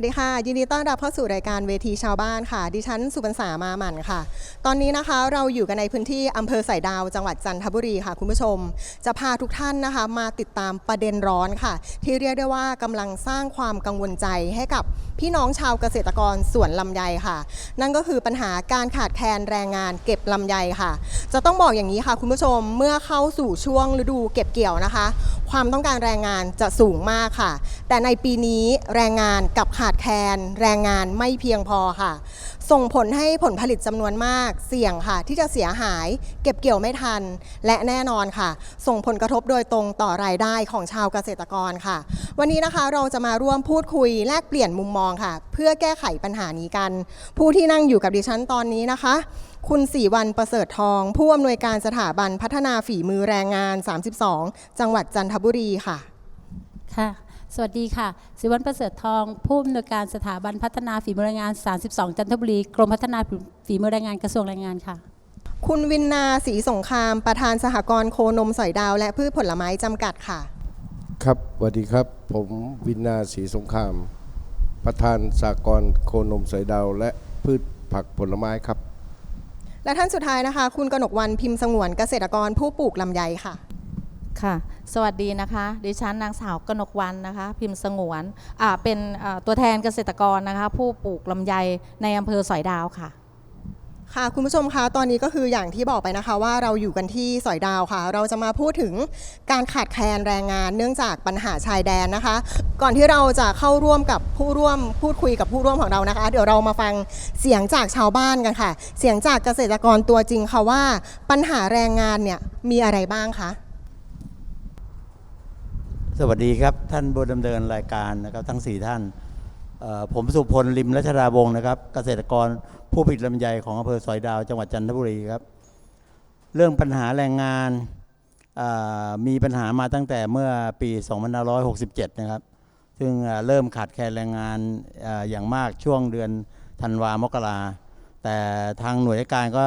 สวัสดีค่ะ ยินดีต้อนรับเข้าสู่รายการเวทีชาวบ้านค่ะ ดิฉันสุบรรษามาหมันค่ะ ตอนนี้นะคะเราอยู่กันในพื้นที่อำเภอสายดาว จังหวัดจันทบุรีค่ะคุณผู้ชม จะพาทุกท่านนะคะมาติดตามประเด็นร้อนค่ะ ที่เรียกได้ว่ากำลังสร้างความกังวลใจให้กับพี่น้องชาวเกษตรกรสวนลำไยค่ะ นั่นก็คือปัญหาการขาดแคลนแรงงานเก็บลำไยค่ะ จะต้องบอกอย่างนี้ค่ะ คุณผู้ชมเมื่อเข้าสู่ช่วงฤดูเก็บเกี่ยวนะคะ ความต้องการแรงงานจะสูงมากค่ะ แต่ในปีนี้แรงงานกับขาดแคลนแรงงานไม่เพียงพอค่ะ ส่งผลให้ผลผลิตจำนวนมาก เสี่ยงค่ะ ที่จะเสียหาย เก็บเกี่ยวไม่ทัน และแน่นอนค่ะ ส่งผลกระทบโดยตรงต่อรายได้ของชาวเกษตรกรค่ะ วันนี้นะคะเราจะมาร่วมพูดคุยแลกเปลี่ยนมุมมองค่ะ เพื่อแก้ไขปัญหานี้กัน ผู้ที่นั่งอยู่กับดิฉันตอนนี้นะคะ คุณสีวันประเสริฐทอง ผู้อำนวยการสถาบันพัฒนาฝีมือแรงงาน 32 จังหวัดจันทบุรีค่ะค่ะ สวัสดีค่ะ สิวันประเสริฐทอง ผู้อำนวยการสถาบันพัฒนาฝีมือแรงงาน 32 จันทบุรี กรมพัฒนาฝีมือแรงงานกระทรวงแรงงานค่ะ คุณวินนาศรีสงคราม ประธานสหกรณ์โคนมสอยดาว และพืชผลไม้จำกัดค่ะ ครับสวัสดีครับ ผมวินนาศรีสงคราม ประธานสากลโคนมสายดาว และพืชผักผลไม้ครับ และท่านสุดท้ายนะคะ คุณกนกวันพิมพ์สงวนเกษตรกรผู้ปลูกลำไยค่ะ ค่ะ สวัสดีนะคะ ดิฉันนางสาวกนกวันนะคะ พิมพ์สงวนอ่าเป็นอ่าตัวแทนเกษตรกรนะคะ ผู้ปลูกลำไยในอำเภอสอยดาวค่ะ ค่ะคุณผู้ชมคะตอนนี้ก็คืออย่างที่บอกไปนะคะว่าเราอยู่กันที่สอยดาวค่ะ เราจะมาพูดถึงการขาดแคลนแรงงานเนื่องจากปัญหาชายแดนนะคะ ก่อนที่เราจะเข้าร่วมกับผู้ร่วมพูดคุยกับผู้ร่วมของเรานะคะ เดี๋ยวเรามาฟังเสียงจากชาวบ้านกันค่ะ เสียงจากเกษตรกรตัวจริงค่ะว่า ปัญหาแรงงานเนี่ยมีอะไรบ้างคะ สวัสดีครับ ท่านผู้ดำเนินรายการนะครับทั้ง 4 ท่าน ผมสุพลริมรัชดาวงศ์นะครับ เกษตรกรผู้ผลิตลำไยของอำเภอสอยดาวจังหวัดจันทบุรีครับ เรื่องปัญหาแรงงานมีปัญหามาตั้งแต่เมื่อปี2567 นะครับ ซึ่งเริ่มขาดแคลนแรงงานออย่างมากช่วงเดือนธันวามกราแต่ทางหน่วยราชการก็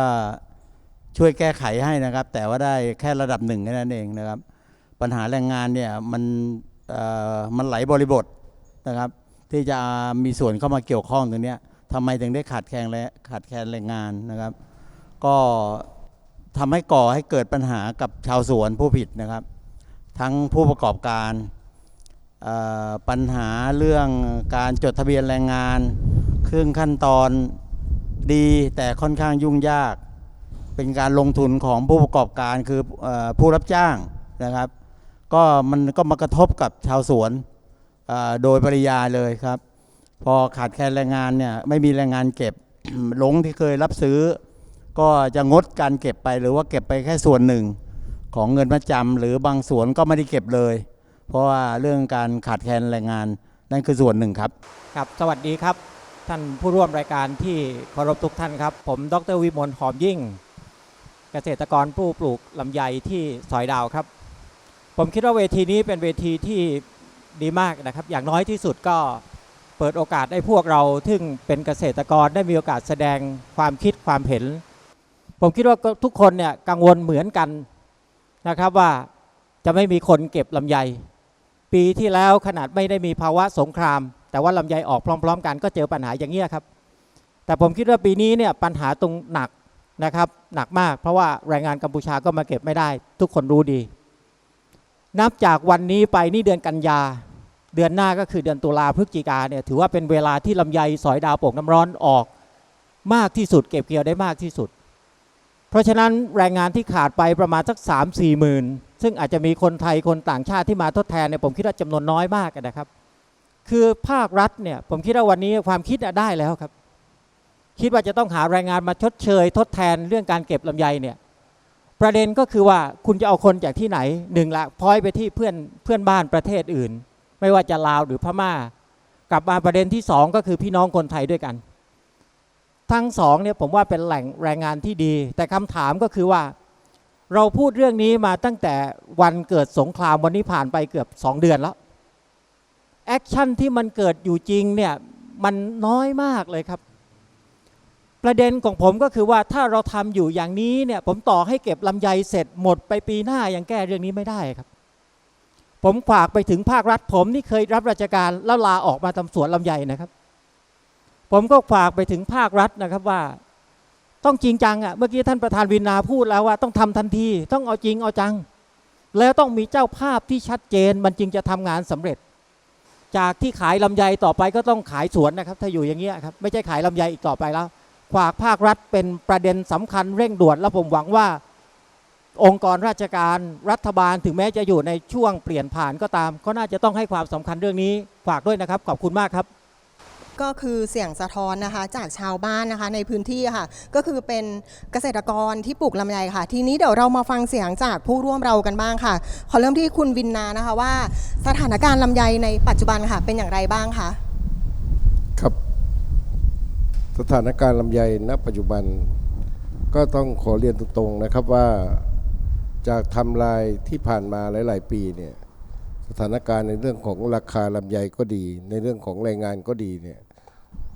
ช่วยแก้ไขให้นะครับ แต่ว่าได้แค่ระดับหนึ่งแค่นั้นเองนะครับ ปัญหาแรงงานเนี่ยมันมันไหลบริบทนะครับ ที่จะมีส่วนเข้ามาเกี่ยวข้องตรงนี้ทำไมถึงได้ขาดแคลนและขาดแคลนแรงงานนะครับ ก็ทำให้ก่อให้เกิดปัญหากับชาวสวนผู้ผิดนะครับ ทั้งผู้ประกอบการปัญหาเรื่องการจดทะเบียนแรงงานเครื่องขั้นตอนดีแต่ค่อนข้างยุ่งยาก เป็นการลงทุนของผู้ประกอบการคืออผู้รับจ้างนะครับ ก็มันก็มากระทบกับชาวสวนโดยปริยาเลยครับ พอขาดแคลนแรงงานเนี่ยไม่มีแรงงานเก็บหลงที่เคยรับซื้อ ก็จะงดการเก็บไปหรือว่าเก็บไปแค่ส่วนหนึ่ง ของเงินประจำหรือบางสวนก็ไม่ได้เก็บเลย เพราะว่าเรื่องการขาดแคลนแรงงานนั่นคือส่วนหนึ่งครับครับ สวัสดีครับท่านผู้ร่วมรายการที่เคารพทุกท่านครับ ผมดรวิมลหอมยิ่ง เกษตรกรผู้ปลูกลำไยที่สอยดาวครับ ผมคิดว่าเวทีนี้เป็นเวทีที่ดีมากนะครับ อย่างน้อยที่สุดก็เปิดโอกาสให้พวกเราซึ่งเป็นเกษตรกรได้มีโอกาสแสดงความคิดความเห็น ผมคิดว่าทุกคนเนี่ยกังวลเหมือนกันนะครับว่าจะไม่มีคนเก็บลำไย ปีที่แล้วขนาดไม่ได้มีภาวะสงคราม แต่ว่าลำไยออกพร้อม ๆ กันก็เจอปัญหาอย่างนี้ยครับ แต่ผมคิดว่าปีนี้เนี่ยปัญหาตรงหนักนะครับหนักมาก เพราะว่าแรงงานกัมพูชาก็มาเก็บไม่ได้ ทุกคนรู้ดี นับจากวันนี้ไปนี่เดือนกันยา เดือนหน้าก็คือเดือนตุลาพฤศจิกาเนี่ยถือว่าเป็นเวลาที่ลำไยสอยดาวโป่งน้ำร้อนออกมากที่สุด เก็บเกี่ยวได้มากที่สุด เพราะฉะนั้นแรงงานที่ขาดไปประมาณสัก 3 4หมื่นซึ่งอาจจะมีคนไทยคนต่างชาติที่มาทดแทนเนี่ยผมคิดว่าจำนวนน้อยมากนะครับ คือภาครัฐเนี่ยผมคิดว่าวันนี้ความคิดได้แล้วครับ คิดว่าจะต้องหาแรงงานมาชดเชย ทดแทนเรื่องการเก็บลำไยเนี่ย ประเด็นก็คือว่าคุณจะเอาคนจากที่ไหนหนึ่งละพอยไปที่เพื่อนเพื่อนบ้านประเทศอื่น ไม่ว่าจะลาวหรือพม่า กลับมาประเด็นที่สองก็คือพี่น้องคนไทยด้วยกัน ทั้งสองเนี่ยผมว่าเป็นแหล่งแรงงานที่ดี แต่คำถามก็คือว่า เราพูดเรื่องนี้มาตั้งแต่วันเกิดสงครามวันนี้ผ่านไปเกือบ2เดือนแล้วแอคชั่นที่มันเกิดอยู่จริงเนี่ยมันน้อยมากเลยครับ ประเด็นของผมก็คือว่าถ้าเราทำอยู่อย่างนี้เนี่ยผมต่อให้เก็บลำไยเสร็จหมดไปปีหน้ายังแก้เรื่องนี้ไม่ได้ครับ ผมฝากไปถึงภาครัฐ ผมนี่เคยรับราชการแล้วลาออกมาทำสวนลำไยนะครับ ผมก็ฝากไปถึงภาครัฐนะครับว่า ต้องจริงจังอะเมื่อกี้ท่านประธานวินาพูดแล้วว่าต้องทำทันที ต้องเอาจริงเอาจัง แล้วต้องมีเจ้าภาพที่ชัดเจนมันจึงจะทำงานสำเร็จ จากที่ขายลำไยต่อไปก็ต้องขายสวนนะครับ ถ้าอยู่อย่างเงี้ยครับไม่ใช่ขายลำไยอีกต่อไปแล้ว ฝากภาครัฐเป็นประเด็นสำคัญเร่งด่วน แล้วผมหวังว่าองค์กรราชการรัฐบาลถึงแม้จะอยู่ในช่วงเปลี่ยนผ่านก็ตาม ก็น่าจะต้องให้ความสำคัญเรื่องนี้ฝากด้วยนะครับ ขอบคุณมากครับก็คือเสียงสะท้อนนะคะจากชาวบ้านนะคะในพื้นที่ค่ะ ก็คือเป็นเกษตรกรที่ปลูกลำไยค่ะ ทีนี้เดี๋ยวเรามาฟังเสียงจากผู้ร่วมเรากันบ้างค่ะ ขอเริ่มที่คุณวินนานะคะว่า สถานการณ์ลำไยในปัจจุบันค่ะเป็นอย่างไรบ้างคะ สถานการณ์ลำไยณปัจจุบัน ก็ต้องขอเรียนตรงๆนะครับว่าจากไทำลายที่ผ่านมาหลาย ๆ ปีเนี่ยสถานการณ์ในเรื่องของราคาลำไยก็ดี ในเรื่องของแรงงานก็ดีเนี่ย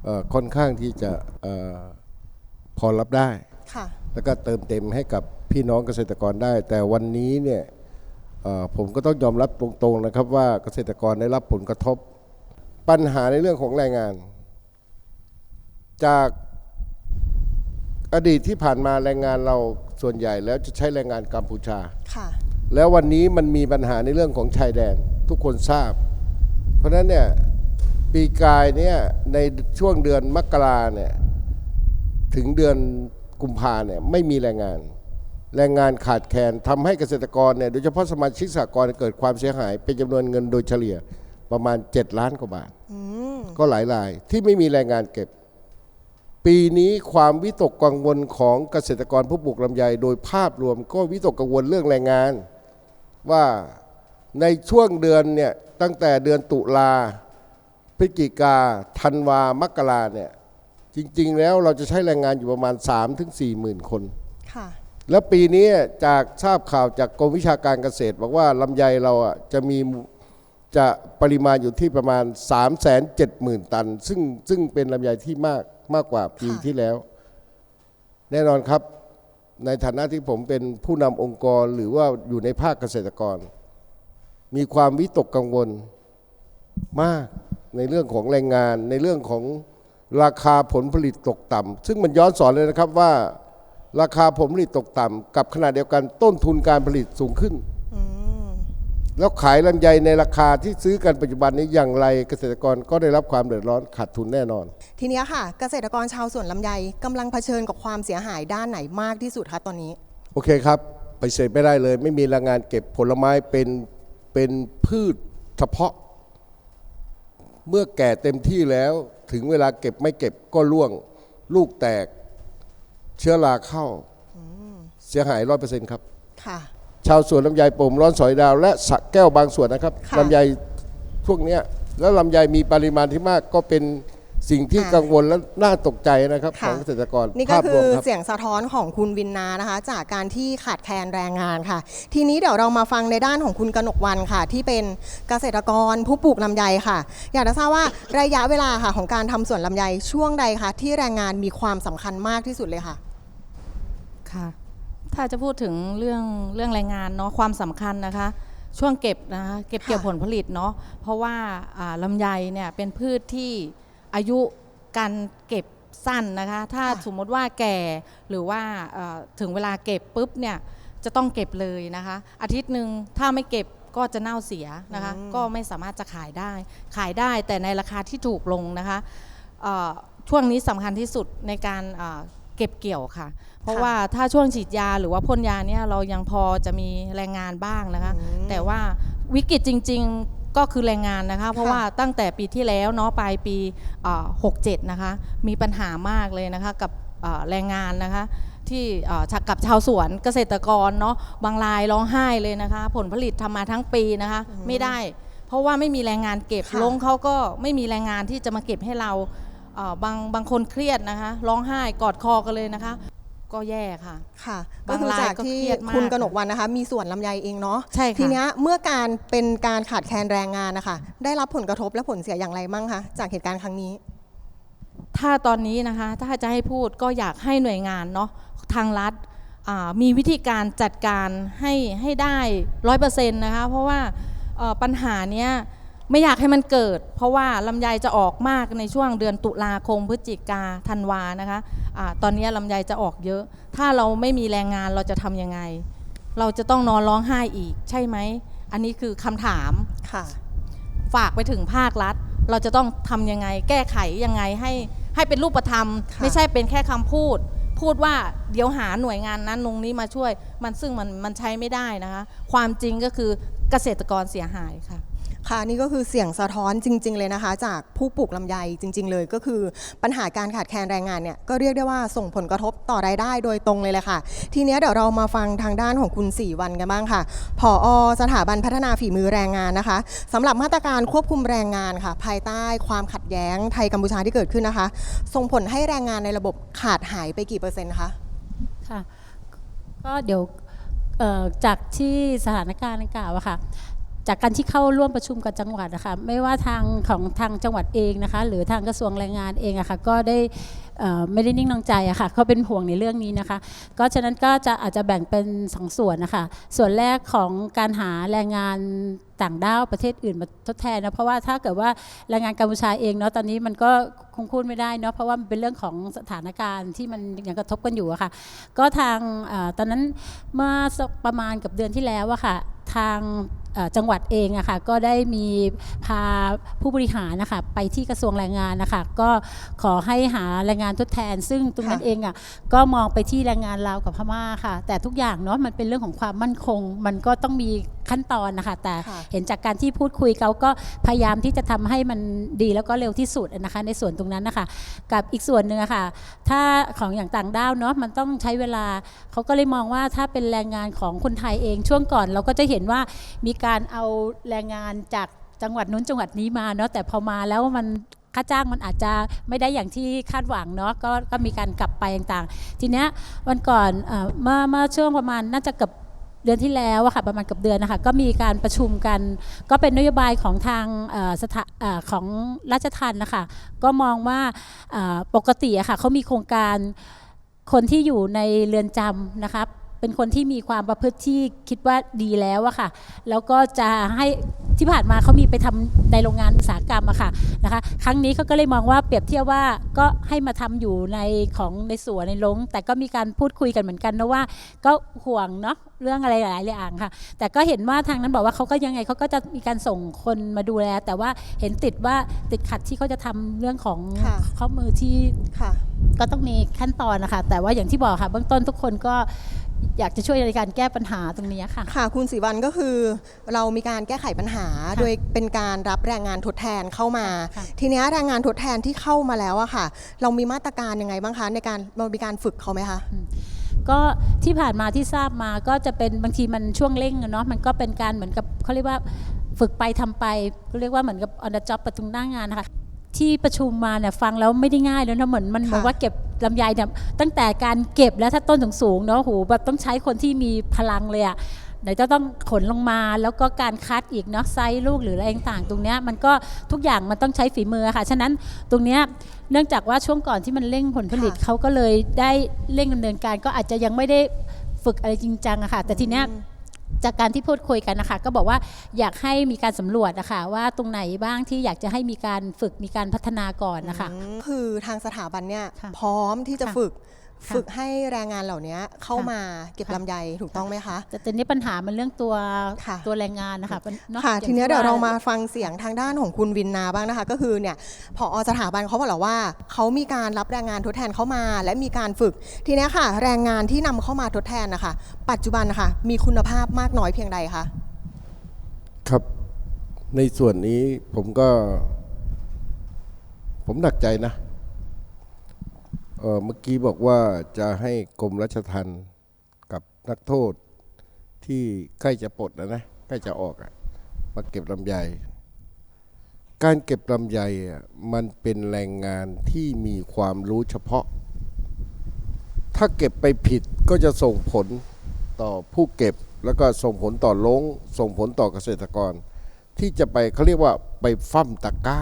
เอ่อค่อนข้างที่จะเออพอรับได้ค่ะแล้วก็เติมเต็มให้กับพี่น้องเกษตรกรได้ แต่วันนี้เนี่ยเอ่อผมก็ต้องยอมรับตรงๆนะครับว่าเกษตรกรได้รับผลกระทบ ปัญหาในเรื่องของแรงงาน จากอดีตที่ผ่านมาแรงงานเราส่วนใหญ่แล้วจะใช้แรงงานกัมพูชา ค่ะ แล้ววันนี้มันมีปัญหาในเรื่องของชายแดนทุกคนทราบ เพราะฉะนั้นเนี่ยปีกายเนี่ยในช่วงเดือนมกราเนี่ยถึงเดือนกุมภาเนี่ยไม่มีแรงงาน แรงงานขาดแคลนทำให้เกษตรกรเนี่ยโดยเฉพาะสมาชิกสหกรณ์เกิดความเสียหาย เป็นจำนวนเงินโดยเฉลี่ยประมาณ 7 ล้านกว่าบาทอืมก็หลายรายที่ไม่มีแรงงานเก็บ ปีนี้ความวิตกกังวลของเกษตรกรผู้ปลูกลำไย โดยภาพรวมก็วิตกกังวลเรื่องแรงงาน ว่าในช่วงเดือนเนี่ยตั้งแต่เดือนตุลาพฤศจิกาธันวามกราเนี่ยจริง ๆ แล้วเราจะใช้แรงงานอยู่ประมาณ 3-4ถึง4หมื่นคน ค่ะ แล้วปีนี้จากทราบข่าวจากกรมวิชาการเกษตร บอกว่าลำไยเราอะจะมี จะปริมาณอยู่ที่ประมาณ 3 7 0 0 0 0 ตัน ซึ่งซึ่งเป็นลำไยที่มากมากกว่าปีค่ะที่แล้ว แน่นอนครับในฐานะที่ผมเป็นผู้นำองค์กรหรือว่าอยู่ในภาคเกษตรกร มีความวิตกกังวลมากในเรื่องของแรงงาน ในเรื่องของราคาผลผลิตตกต่ำซึ่งมันย้อนสอนเลยนะครับว่า ราคาผลผลิตตกต่ำกับขณะเดียวกันต้นทุนการผลิตสูงขึ้นอืม แล้วขายลำไยในราคาที่ซื้อกันปัจจุบันนี้อย่างไรเกษตรกรก็ได้รับความเดือดร้อนขาดทุนแน่นอน ทีเนี้ยค่ะ เกษตรกรชาวสวนลำไยกำลังเผชิญกับความเสียหายด้านไหนมากที่สุดคะตอนนี้ โอเคครับไปเสธไม่ได้เลย ไม่มีแรงงานเก็บผลไม้เป็นเป็นพืชเฉพาะ เมื่อแก่เต็มที่แล้วถึงเวลาเก็บไม่เก็บก็ร่วง ลูกแตก เชื้อราเข้าเสียหายร้อยเปอร์เซ็นต์ครับค่ะ ชาวสวนลำไยโป่มร้อนสอยดาว และสระแก้วบางส่วนนะครับค่ะ ลำไยช่วงเนี้ยแล้วลำไยมีปริมาณที่มากก็เป็นสิ่งที่ค่ะกังวลและน่าตกใจนะครับค่ะของเกษตรกรนี่ก็ภาพคืรวอมครับ เสียงสะท้อนของคุณวินนานะคะ จากการที่ขาดแคลนแรงงานค่ะ ทีนี้เดี๋ยวเรามาฟังในด้านของคุณกนกวันค่ะ ที่เป็นเกษตรกรผู้ปลูกลำไยค่ะ อยากจะทราบว่าระยะเวลาค่ะของการทำสวนลำไยช่วงใดคะที่แรงงานมีความสำคัญมากที่สุดเลยค่ะ ค่ะ ถ้าจะพูดถึงเรื่องเรื่องแรงงานเนาะความสำคัญนะคะ ช่วงเก็บนะคะเก็บค่ะเกี่ยวผลผลิตเนาะเพราะว่าอ่าลำไยเนี่ยเป็นพืชที่อายุการเก็บสั้นนะคะ ถ้าสมมติว่าแก่หรือว่าเอ่อถึงเวลาเก็บปุ๊บเนี่ยจะต้องเก็บเลยนะคะ อาทิตย์หนึ่งถ้าไม่เก็บก็จะเน่าเสียนะคะอืมก็ไม่สามารถจะขายได้ ขายได้แต่ในราคาที่ถูกลงนะคะเอ่อช่วงนี้สำคัญที่สุดในการเอ่อเก็บเกี่ยวค่ะ เพราะว่าถ้าช่วงฉีดยาหรือว่าพ่นยาเนี่ยเรายังพอจะมีแรงงานบ้างนะคะอืมแต่ว่าวิกฤตจริง ๆก็คือแรงงานนะคะ เพราะว่าตั้งแต่ปีที่แล้วเนาะปลายปีเอ่อ67นะคะมีปัญหามากเลยนะคะกับเอ่อแรงงานนะคะที่เอ่อกับชาวสวนเกษตรกรเนาะบางรายร้องไห้เลยนะคะ ผลผลิตทำมาทั้งปีนะคะ ไม่ได้ เพราะว่าไม่มีแรงงานเก็บค่ะลงเขาก็ไม่มีแรงงานที่จะมาเก็บให้เราเอ่อบางบางคนเครียดนะคะ ร้องไห้กอดคอกันเลยนะคะ ก็แย่ค่ะ ค่ะก็บางคือรายจากก็ที่เครียดมากคุณกนกวันนะคะ มีสวนลำไยเองเนาะใช่ค่ะ ทีเนี้ยเมื่อการเป็นการขาดแคลนแรงงานนะคะ ได้รับผลกระทบและผลเสียอย่างไรมั่งคะจากเหตุการณ์ครั้งนี้ ถ้าตอนนี้นะคะ ถ้าจะให้พูดก็อยากให้หน่วยงานเนาะทางรัฐอ่ามีวิธีการจัดการให้ให้ได้ร้อยเปอร์เซ็นต์นะคะ เพราะว่าเอ่อปัญหาเนี้ย ไม่อยากให้มันเกิด เพราะว่าลำไยจะออกมากในช่วงเดือนตุลาคมพฤศจิกาธันวานะคะอะตอนนี้ลำไยจะออกเยอะ ถ้าเราไม่มีแรงงานเราจะทำยังไง เราจะต้องนอนร้องไห้อีกใช่ไหม อันนี้คือคำถามค่ะฝากไปถึงภาครัฐ เราจะต้องทำยังไง แก้ไขยังไงให้ให้เป็นรูปธรรมค่ะไม่ใช่เป็นแค่คำพูด พูดว่าเดี๋ยวหาหน่วยงานนั้นตรงนี้มาช่วย มันซึ่งมันมันใช้ไม่ได้นะคะ ความจริงก็คือเกษตรกรเสียหายค่ะ ค่ะนี่ก็คือเสียงสะท้อนจริง ๆ เลยนะคะ จากผู้ปลูกลำไยจริง ๆ เลย ก็คือปัญหาการขาดแคลนแรงงานเนี่ยก็เรียกได้ว่าส่งผลกระทบต่อรายได้โดยตรงเลยแหละค่ะ ทีเนี้ยเดี๋ยวเรามาฟังทางด้านของคุณสี่วันกันบ้างค่ะผอสถาบันพัฒนาฝีมือแรงงานนะคะสำหรับมาตรการควบคุมแรงงานค่ะ ภายใต้ความขัดแย้งไทยกัมพูชาที่เกิดขึ้นนะคะ ส่งผลให้แรงงานในระบบขาดหายไปกี่เปอร์เซ็นต์คะค่ะก็เดี๋ยวจากที่สถานการณ์กล่าวอะค่ะ จากการที่เข้าร่วมประชุมกับจังหวัดนะคะไม่ว่าทางของทางจังหวัดเองนะคะ หรือทางกระทรวงแรงงานเองอะค่ะก็ได้ไม่ได้นิ่งนองใจอะค่ะเขาเป็นห่วงในเรื่องนี้นะคะ ก็ฉะนั้นก็จะอาจจะแบ่งเป็นสองส่วนนะคะส่วนแรกของการหาแรงงานต่างด้าวประเทศอื่นมาทดแทนนะเพราะว่าถ้าเกิดว่าแรงงานกัมพูชาเองเนาะตอนนี้มันก็คงพูดไม่ได้เนาะเพราะว่ามันเป็นเรื่องของสถานการณ์ที่มันยังกระทบกันอยู่อะค่ะก็ทางอตอนนั้นเมื่อประมาณกับเดือนที่แล้วอะค่ะทาง จังหวัดเองอะค่ะก็ได้มีพาผู้บริหารนะคะไปที่กระทรวงแรงงานนะคะก็ขอให้หาแรงงานทดแทน ซึ่งตรงนั้นค่ะเองอะก็มองไปที่แรงงานลาวกับพม่าค่ะ แต่ทุกอย่างเนาะมันเป็นเรื่องของความมั่นคง มันก็ต้องมีขั้นตอนนะคะแต่ค่ะเห็นจากการที่พูดคุยเขาก็พยายามที่จะทำให้มันดีแล้วก็เร็วที่สุดนะคะในส่วนตรงนั้นนะคะกับอีกส่วนหนึ่งอะค่ะถ้าของอย่างต่างด้าวเนาะมันต้องใช้เวลาเขาก็เลยมองว่าถ้าเป็นแรงงานของคนไทยเองช่วงก่อนเราก็จะเห็นว่ามีการการเอาแรงงานจากจังหวัดนู้นจังหวัดนี้มาเนาะแต่พอมาแล้วมันค่าจ้างมันอาจจะไม่ได้อย่างที่คาดหวังเนาะก็ก็มีการกลับไปต่างๆ ทีเนี้ยวันก่อนเอ่อเมื่อเมื่อช่วงประมาณน่าจะเกับเดือนที่แล้วอะค่ะประมาณเกับเดือนนะคะก็มีการประชุมกัน ก็เป็นนโยบายของทางอสถาอของราชทัณฑ์นะคะก็มองว่าปกติอะค่ะเขามีโครงการคนที่อยู่ในเรือนจำนะคะ เป็นคนที่มีความประพฤติที่คิดว่าดีแล้วอะค่ะ แล้วก็จะให้ที่ผ่านมาเขามีไปทำในโรงงานอุตสาหกรรมอะค่ะนะคะ ครั้งนี้เขาก็เลยมองว่าเปรียบเทียบว่าก็ให้มาทำอยู่ในของในสวนในลงแต่ก็มีการพูดคุยกันเหมือนกันนะว่า ก็ห่วงเนาะเรื่องอะไรหลายๆอย่างค่ะ แต่ก็เห็นว่าทางนั้นบอกว่าเขาก็ยังไงเขาก็จะมีการส่งคนมาดูแล แต่ว่าเห็นติดว่าติดขัดที่เขาจะทำเรื่องของค่ะข้อมือที่ค่ะก็ต้องมีขั้นตอนนะคะแต่ว่าอย่างที่บอกค่ะเบื้องต้นทุกคนก็ อยากจะช่วยในการแก้ปัญหาตรงนี้ค่ะ ค่ะคุณสีวันก็คือเรามีการแก้ไขปัญหาโดยเป็นการรับแรงงานทดแทนเข้ามา ค่ะ ทีเนี้ยแรงงานทดแทนที่เข้ามาแล้วอะค่ะ เรามีมาตรการยังไงบ้างคะในการเรามีการฝึกเขาไหมคะ ก็ที่ผ่านมาที่ทราบมาก็จะเป็นบางทีมันช่วงเร่งอะเนาะมันก็เป็นการเหมือนกับเขาเรียกว่าฝึกไปทำไปก็เรียกว่าเหมือนกับ on the job ประตุงหน้างานนะคะที่ประชุมมาเนี่ยฟังแล้วไม่ได้ง่ายเลยนะเหมือนมันค่ะเหมือนว่าเก็บ ลำไยเนี่ยตั้งแต่การเก็บแล้วถ้าต้นสูงๆเนาะโหแบบต้องใช้คนที่มีพลังเลยอะไหนจะต้องขนลงมาแล้วก็การคัดอีกเนาะไซส์ลูกหรืออะไรต่างๆ ตรงเนี้ยมันก็ทุกอย่างมันต้องใช้ฝีมือค่ะ ฉะนั้นตรงเนี้ยเนื่องจากว่าช่วงก่อนที่มันเร่งผลผลิตค่ะเขาก็เลยได้เร่งดำเนินการก็อาจจะยังไม่ได้ฝึกอะไรจริงจังอะค่ะ แต่ทีเนี้ย จากการที่พูดคุยกันนะคะก็บอกว่าอยากให้มีการสำรวจนะคะว่าตรงไหนบ้างที่อยากจะให้มีการฝึกมีการพัฒนาก่อนนะคะอืมคือทางสถาบันเนี่ยค่ะพร้อมที่จะค่ะ ฝึกค่ะ ฝึกให้แรงงานเหล่านี้เข้าค่ะมาเก็บค่ะลำไยถูกต้องไหมคะ แต่ตอนนี้ปัญหามันเรื่องตัวค่ะตัวแรงงานนะคะมันเนอค่ะอางทีเนี้ยเดี๋ยวเราว่มาฟังเสียงทางด้านของคุณวินนาบ้างนะคะ ก็คือเนี่ยพอสถาบันเขาบอกแล้วว่าเขามีการรับแรงงานทดแทนเข้ามา และมีการฝึก ทีเนี้ยค่ะ แรงงานที่นำเข้ามาทดแทนนะคะ ปัจจุบันนะคะมีคุณภาพมากน้อยเพียงใดคะครับในส่วนนี้ผมก็ ผมหนักใจนะ เออเมื่อกี้บอกว่าจะให้กรมรัชทัณฑ์กับนักโทษที่ใกล้จะปลดนะนะใกล้จะออกอะมาเก็บลำไย การเก็บลำไยอะมันเป็นแรงงานที่มีความรู้เฉพาะ ถ้าเก็บไปผิดก็จะส่งผลต่อผู้เก็บแล้วก็ส่งผลต่อลงส่งผลต่อเกษตรกร ที่จะไปเขาเรียกว่าไปฟั่มตะก้า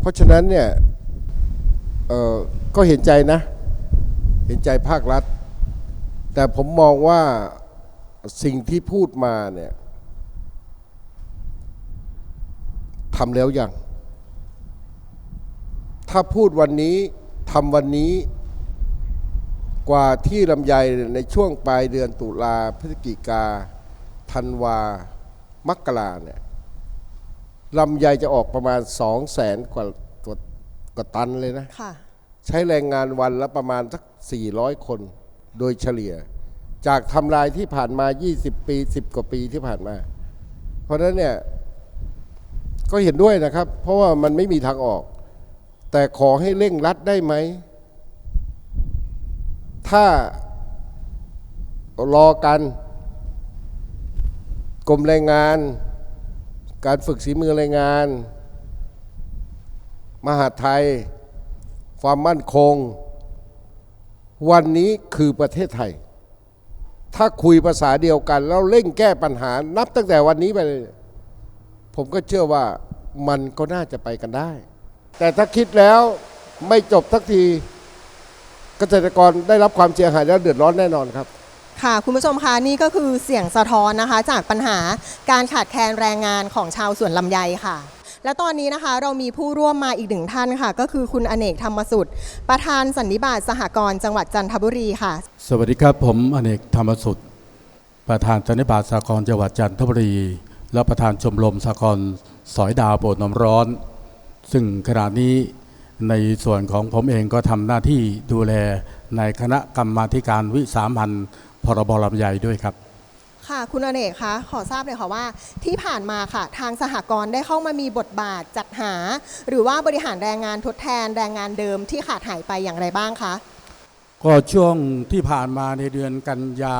เพราะฉะนั้นเนี่ย ก็เห็นใจนะ เห็นใจภาครัฐ แต่ผมมองว่าสิ่งที่พูดมาเนี่ยทำแล้วยัง ถ้าพูดวันนี้ทำวันนี้กว่าที่ลำไยในช่วงปลายเดือนตุลาพฤศจิกาธันวา มกราเนี่ยลำไยจะออกประมาณสองแสนกว่า กว่ากว่าตันเลยนะ ค่ะ ใช้แรงงานวันละประมาณสัก 400 คนโดยเฉลี่ย จากทำลายที่ผ่านมา 20 ปี 10 กว่าปีที่ผ่านมา เพราะฉะนั้นเนี่ยก็เห็นด้วยนะครับ เพราะว่ามันไม่มีทางออก แต่ขอให้เร่งรัดได้ไหม ถ้ารอกันกรมแรงงาน การฝึกสีมือแรงงาน มหาไทย ความมั่นคง วันนี้คือประเทศไทย ถ้าคุยภาษาเดียวกัน แล้วเร่งแก้ปัญหา นับตั้งแต่วันนี้ไปเลยผมก็เชื่อว่ามันก็น่าจะไปกันได้ แต่ถ้าคิดแล้วไม่จบสักทีเกษตรกรได้รับความเสียหายและเดือดร้อนแน่นอนครับ ค่ะ คุณผู้ชมคะนี่ก็คือเสียงสะท้อนนะคะ จากปัญหาการขาดแคลนแรงงานของชาวสวนลำไยค่ะ และตอนนี้นะคะเรามีผู้ร่วมมาอีกหนึ่งท่านค่ะ ก็คือคุณอเนกธรรมสุดประธานสันนิบาตสหกรณ์จังหวัดจันทบุรีค่ะ สวัสดีครับผมอเนกธรรมสุดประธานสันนิบาตสากลจังหวัดจันทบุรี และประธานชมรมสากลสอยดาวโปรดน้ำร้อน ซึ่งขณะนี้ในส่วนของผมเองก็ทำหน้าที่ดูแลในคณะกรรมาธิการวิสามันพรบลำไยด้วยครับ ค่ะคุณอเนกคะขอทราบเลยค่ะว่า ที่ผ่านมาค่ะ ทางสหกรณ์ได้เข้ามามีบทบาทจัดหา หรือว่าบริหารแรงงานทดแทนแรงงานเดิมที่ขาดหายไปอย่างไรบ้างคะก็ช่วงที่ผ่านมาในเดือนกันยา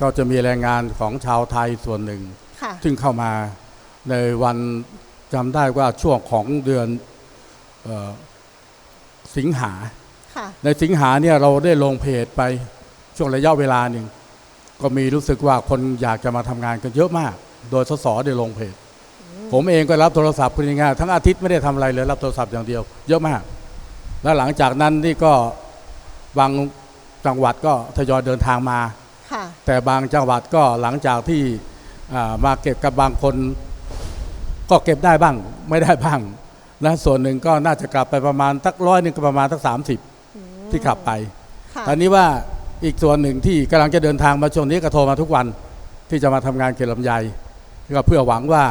ก็จะมีแรงงานของชาวไทยส่วนหนึ่ง ค่ะ ซึ่งเข้ามาในวันจำได้ว่าช่วงของเดือนเออสิงหา ค่ะ ในสิงหาเนี่ยเราได้ลงเพจไปช่วงระยะเวลาหนึ่ง ก็มีรู้สึกว่าคนอยากจะมาทำงานกันเยอะมาก โดยสสได้ลงเพจผมเองก็รับโทรศัพท์คุณง่ายๆทั้งอาทิตย์ไม่ได้ทำอะไรเลยรับโทรศัพท์อย่างเดียว เยอะมาก แล้วหลังจากนั้นนี่ก็บางจังหวัดก็ทยอยเดินทางมาค่ะแต่บางจังหวัดก็หลังจากที่อ่ามาเก็บกับบางคน ก็เก็บได้บ้างไม่ได้บ้างและส่วนหนึ่งก็น่าจะกลับไปประมาณสักร้อยหนึ่งก็ประมาณสักสามสิบที่ขับไปค่ะตอนนี้ว่า อีกส่วนหนึ่งที่กำลังจะเดินทางมาช่วงนี้ก็โทรมาทุกวันที่จะมาทำงานเก็บลำไยก็เพื่อหวังว่า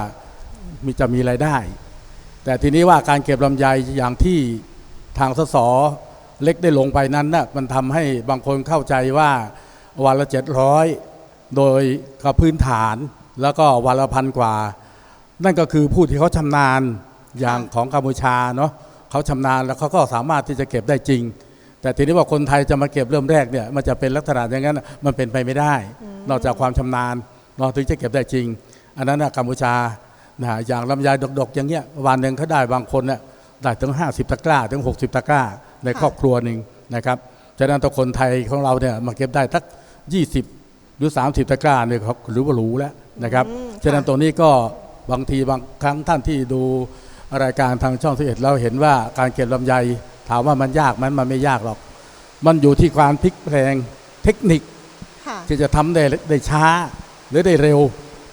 มีจะมีรายได้ แต่ทีนี้ว่าการเก็บลำไยอย่างที่ทางสสเล็กได้ลงไปนั้นน่ะมันทำให้บางคนเข้าใจว่าวันละเจ็ดร้อยโดยกับพื้นฐานแล้วก็วันละพันกว่า นั่นก็คือผู้ที่เขาชำนาญอย่างของกัมพูชาเนาะเขาชำนาญแล้วเขาก็สามารถที่จะเก็บได้จริง แต่ทีนี้ว่าคนไทยจะมาเก็บเริ่มแรกเนี่ยมันจะเป็นลักษณะอย่างนั้นน่ะมันเป็นไปไม่ได้ นอกจากความชำนาญเราถึงจะเก็บได้จริง อันนั้นนะกัมพูชานะฮะอย่างลำไยดกๆ อย่างเงี้ยวันหนึ่งเขาได้บางคนเนี่ยได้ถึง 50 ตะกร้าถึง 60 ตะกร้า ในครอบครัวหนึ่งนะครับฉะนั้นถ้าคนไทยของเราเนี่ยมาเก็บได้สัก 20 หรือ 30 ตะกร้าเนี่ยเขาหรือว่ารู้แล้วนะครับอืมฉะนั้นค่ะตรงนี้ก็บางทีบางครั้งท่านที่ดูรายการทางช่องสิเอ็ดเราเห็นว่าการเก็บลำไย ถามว่ามันยากไหมันมันไม่ยากหรอก มันอยู่ที่ความพลิกแพลงเทคนิคค่ะที่จะทำได้ได้ช้าหรือได้เร็ว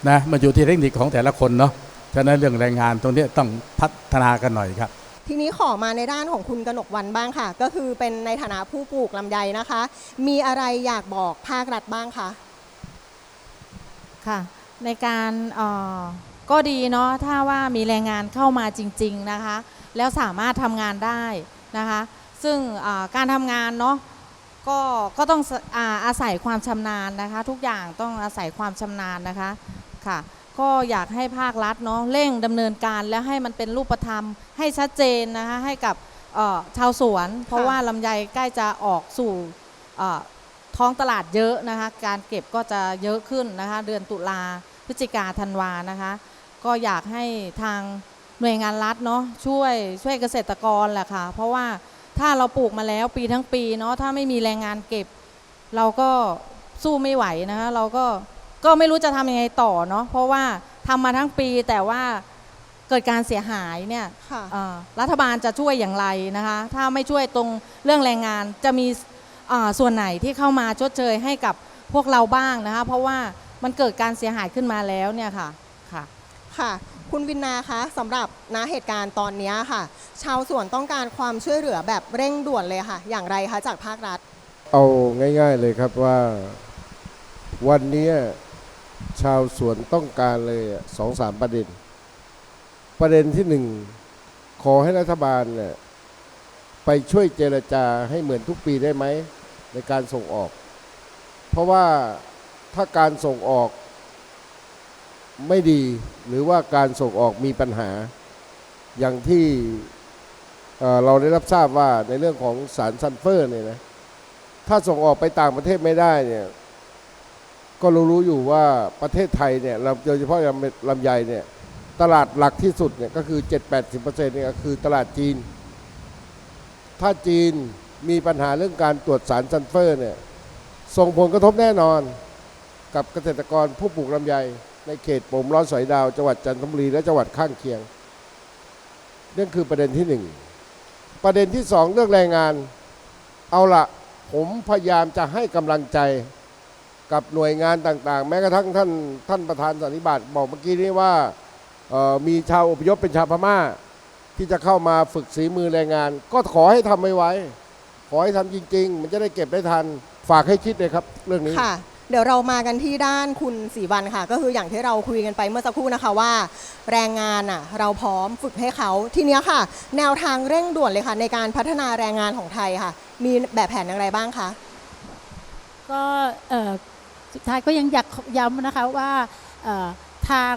นะมันอยู่ที่เทคนิคของแต่ละคนเนาะฉะนั้นเรื่องแรงงานตรงนี้ต้องพัฒนากันหน่อยครับ ทีนี้ขอมาในด้านของคุณกนกวันบ้างค่ะ ก็คือเป็นในฐานะผู้ปลูกลำไยนะคะ มีอะไรอยากบอกภาครัฐบ้างคะค่ะ ในการเอ่อก็ดีเนาะถ้าว่ามีแรงงานเข้ามาจริง ๆนะคะ แล้วสามารถทำงานได้ นะคะ ซึ่งการทำงานเนาะก็ก็ต้องอาอาศัยความชำนาญนะคะ ทุกอย่างต้องอาศัยความชำนาญนะคะค่ะ ก็อยากให้ภาครัฐเนาะเร่งดำเนินการแล้วให้มันเป็นรูปธรรม ให้ชัดเจนนะคะให้กับชาวสวน เพราะว่าลำไยใกล้จะออกสู่ท้องตลาดเยอะนะคะ การเก็บก็จะเยอะขึ้นนะคะ เดือนตุลาพฤศจิกาธันวานะคะ ก็อยากให้ทาง หน่วยงานรัฐเนาะช่วยช่วยเกษตรกรแหละค่ะ เพราะว่าถ้าเราปลูกมาแล้วปีทั้งปีเนาะถ้าไม่มีแรงงานเก็บ เราก็สู้ไม่ไหวนะคะเราก็ก็ไม่รู้จะทำยังไงต่อเนาะเพราะว่าทำมาทั้งปีแต่ว่าเกิดการเสียหายเนี่ยค่ะ เอ่อรัฐบาลจะช่วยอย่างไรนะคะ ถ้าไม่ช่วยตรงเรื่องแรงงานจะมีอ่าส่วนไหนที่เข้ามาชดเชยให้กับพวกเราบ้างนะคะ เพราะว่ามันเกิดการเสียหายขึ้นมาแล้วเนี่ยค่ะ ค่ะ คุณวินนาคะสำหรับณเหตุการณ์ตอนนี้ค่ะ ชาวสวนต้องการความช่วยเหลือแบบเร่งด่วนเลยค่ะ อย่างไรคะจากภาครัฐ เอาง่าย ๆเลยครับว่าวันนี้ชาวสวนต้องการเลยสองสามประเด็น ประเด็นที่หนึ่งขอให้รัฐบาลเนี่ยไปช่วยเจรจาให้เหมือนทุกปีได้ไหมในการส่งออก เพราะว่าถ้าการส่งออก ไม่ดีหรือว่าการส่งออกมีปัญหา อย่างที่เราได้รับทราบว่าในเรื่องของสารซัลเฟอร์เนี่ยนะถ้าส่งออกไปต่างประเทศไม่ได้เนี่ยก็รู้ๆอยู่ว่าประเทศไทยเนี่ยเราโดยเฉพาะลำไยเนี่ยตลาดหลักที่สุดเนี่ยก็คือ 7-80%เนี่ยก็คือตลาดจีน ถ้าจีนมีปัญหาเรื่องการตรวจสารซัลเฟอร์เนี่ยส่งผลกระทบแน่นอนกับเกษตรกรผู้ปลูกลำไย ในเขตปมร้อนสอยดาวจังหวัดจันทบุรีและจังหวัดข้างเคียงนั่นคือประเด็นที่หนึ่งประเด็นที่สองเรื่องแรงงาน เอาละผมพยายามจะให้กำลังใจกับหน่วยงานต่างๆ แม้กระทั่งท่านท่านประธานสันนิบาตบอกเมื่อกี้นี้ว่ามีชาวอพยพเป็นชาวพม่า ที่จะเข้ามาฝึกสีมือแรงงาน ก็ขอให้ทำไว้ขอให้ทำจริง ๆ มันจะได้เก็บได้ทัน ฝากให้คิดเลยครับ เรื่องนี้ค่ะ เดี๋ยวเรามากันที่ด้านคุณสีวันค่ะ ก็คืออย่างที่เราคุยกันไปเมื่อสักครู่นะคะว่า แรงงานอะเราพร้อมฝึกให้เขาทีเนี้ยค่ะ แนวทางเร่งด่วนเลยค่ะ ในการพัฒนาแรงงานของไทยค่ะ มีแบบแผนอย่างไรบ้างคะก็สุดท้ายก็ยังอยากย้ำนะคะว่า ทาง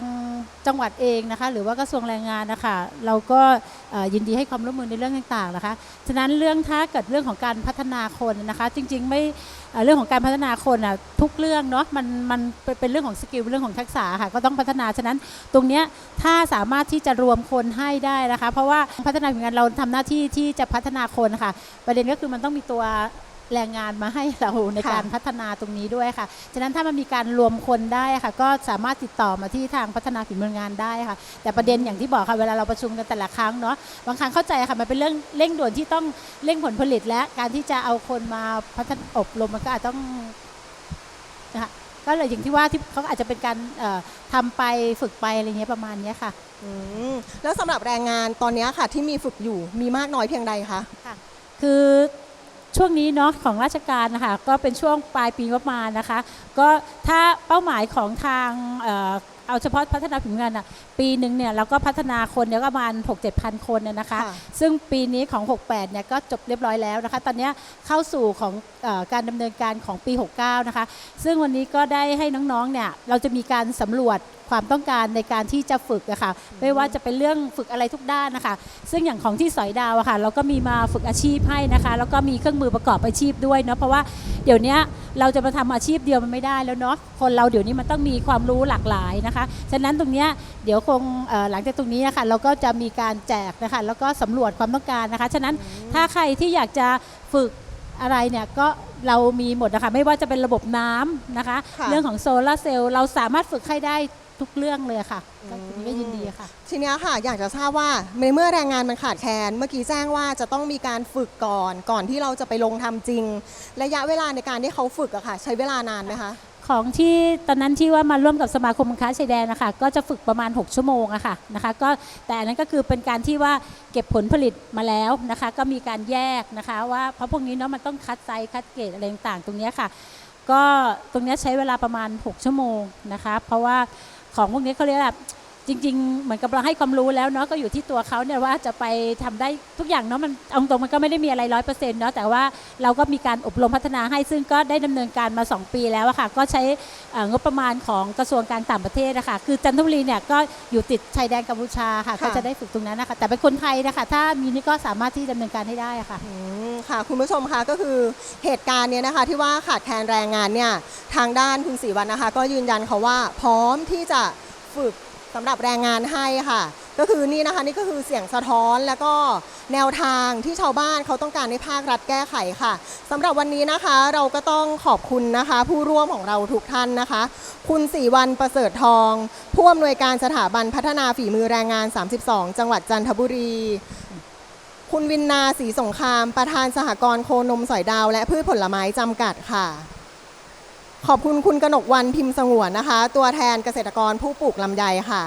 จังหวัดเองนะคะ หรือว่ากระทรวงแรงงานนะคะเราก็ยินดีให้ความร่วมมือในเรื่องต่างๆนะคะฉะนั้นเรื่องถ้าเกิดเรื่องของการพัฒนาคนนะคะ จริงๆไม่เรื่องของการพัฒนาคนอะทุกเรื่องเนาะมันมันเป็นเรื่องของสกิลเรื่องของทักษะค่ะก็ต้องพัฒนาฉะนั้นตรงเนี้ยถ้าสามารถที่จะรวมคนให้ได้นะคะ เพราะว่าพัฒนาผลงานเราทำหน้าที่ที่จะพัฒนาคนค่ะประเด็นก็คือมันต้องมีตัว แรงงานมาให้เราในค่ะการพัฒนาตรงนี้ด้วยค่ะ ฉะนั้นถ้ามันมีการรวมคนได้ค่ะ ก็สามารถติดต่อมาที่ทางพัฒนาฝีมืองานได้ค่ะ แต่ประเด็นอย่างที่บอกค่ะเวลาเราประชุมกันแต่ละครั้งเนาะบางครั้งเข้าใจค่ะมันเป็นเรื่องเร่งด่วนที่ต้องเร่งผลผลิต และการที่จะเอาคนมาพัฒนาอบรมมันก็อาจต้องนะคะก็เลยอย่างที่ว่าที่เขาอาจจะเป็นการเอ่อทำไปฝึกไปอะไรเงี้ยประมาณเนี้ยค่ะอืมแล้วสำหรับแรงงานตอนเนี้ยค่ะที่มีฝึกอยู่มีมากน้อยเพียงใดคะคือ ช่วงนี้เนาะของราชการนะคะก็เป็นช่วงปลายปีงบประมาณนะคะ ก็ถ้าเป้าหมายของทาง เอ่อเอาเฉพาะพัฒนาผลงานอะปีหนึ่งเนี่ยเราก็พัฒนาคนเนี่ยก็ประมาณ 6 7พันคนเนี่ยนะคะ ค่ะ ซึ่งปีนี้ของ 68เนี่ยก็จบเรียบร้อยแล้วนะคะ ตอนเนี้ยเข้าสู่ของเออการดำเนินการของปี 69 นะคะ ซึ่งวันนี้ก็ได้ให้น้องๆเนี่ยเราจะมีการสำรวจความต้องการในการที่จะฝึกอะค่ะไม่ว่าจะเป็นเรื่องฝึกอะไรทุกด้านนะคะ ซึ่งอย่างของที่สอยดาวอะค่ะเราก็มีมาฝึกอาชีพให้นะคะ แล้วก็มีเครื่องมือประกอบอาชีพด้วยเนาะเพราะว่าเดี๋ยวเนี้ยเราจะมาทำอาชีพเดียวมันไม่ได้แล้วเนาะคนเราเดี๋ยวนี้มันต้องมีความรู้หลากหลายนะคะฉะนั้นตรงเนี้ยเดี๋ยวคงเอ่อหลังจากตรงนี้นะคะเราก็จะมีการแจกนะคะแล้วก็สำรวจความต้องการนะคะ ฉะนั้นถ้าใครที่อยากจะฝึกอะไรเนี่ยก็เรามีหมดนะคะไม่ว่าจะเป็นระบบน้ำนะคะค่ะเรื่องของโซลาร์เซลล์เราสามารถฝึกให้ได้ทุกเรื่องเลยค่ะก็ตรงนี้ก็ยินดีค่ะ ทีเนี้ยค่ะ อยากจะทราบว่าในเมื่อแรงงานมันขาดแคลนเมื่อกี้แจ้งว่าจะต้องมีการฝึกก่อนก่อนที่เราจะไปลงทำจริง ระยะเวลาในการที่เขาฝึกอะค่ะ ใช้เวลานานไหมคะ ของที่ตอนนั้นที่ว่ามาร่วมกับสมาคมค้าชายแดนนะคะก็จะฝึกประมาณ 6 ชั่วโมงอะค่ะนะคะก็แต่อันนั้นก็คือเป็นการที่ว่าเก็บผลผลิตมาแล้วนะคะ ก็มีการแยกนะคะว่าเพราะพวกนี้เนาะมันต้องคัดไซส์คัดเกรดอะไรต่างๆ ตรงนี้ค่ะ ก็ตรงนี้ใช้เวลาประมาณ 6 ชั่วโมงนะคะ เพราะว่าของพวกนี้เขาเรียกว่า จริง ๆ เหมือนกับเราให้ความรู้แล้วเนาะก็อยู่ที่ตัวเขาเนี่ยว่าจะไปทำได้ทุกอย่างเนาะมันเอาตรงๆมันก็ไม่ได้มีอะไรร้อยเปอร์เซ็นต์เนาะแต่ว่าเราก็มีการอบรมพัฒนาให้ซึ่งก็ได้ดำเนินการมา 2 ปีแล้วอะค่ะ ก็ใช้เอ่องบประมาณของกระทรวงการต่างประเทศนะคะคือจันทบุรีเนี่ยก็อยู่ติดชายแดนกัมพูชาค่ะค่ะก็จะได้ฝึกตรงนั้นนะคะแต่เป็นคนไทยนะคะถ้ามีนี่ก็สามารถที่ดำเนินการให้ได้อะค่ะอืมค่ะ คุณผู้ชมคะก็คือเหตุการณ์เนี้ยนะคะที่ว่าขาดแคลนแรงงานเนี่ยทางด้านคุณศรีวันนะคะ ก็ยืนยันเขาว่าพร้อมที่จะฝึก สำหรับแรงงานให้ค่ะ ก็คือนี่นะคะนี่ก็คือเสียงสะท้อนแล้วก็แนวทางที่ชาวบ้านเขาต้องการให้ภาครัฐแก้ไขค่ะสำหรับวันนี้นะคะเราก็ต้องขอบคุณนะคะ ผู้ร่วมของเราทุกท่านนะคะ คุณศรีวันประเสริฐทอง ผู้อำนวยการสถาบันพัฒนาฝีมือแรงงาน 32 จังหวัดจันทบุรี คุณวินนาศีสงคราม ประธานสหกรณ์โคนมสอยดาว และพืชผลไม้จำกัดค่ะ ขอบคุณคุณกนกวันพิมพ์สงวนนะคะ ตัวแทนเกษตรกรผู้ปลูกลำไยค่ะ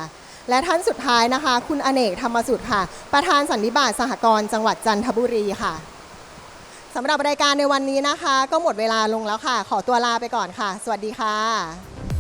และท่านสุดท้ายนะคะ คุณอเนกธรรมสุดค่ะ ประธานสันนิบาตสหกรณ์จังหวัดจันทบุรีค่ะสำหรับรายการในวันนี้นะคะ ก็หมดเวลาลงแล้วค่ะ ขอตัวลาไปก่อนค่ะ สวัสดีค่ะ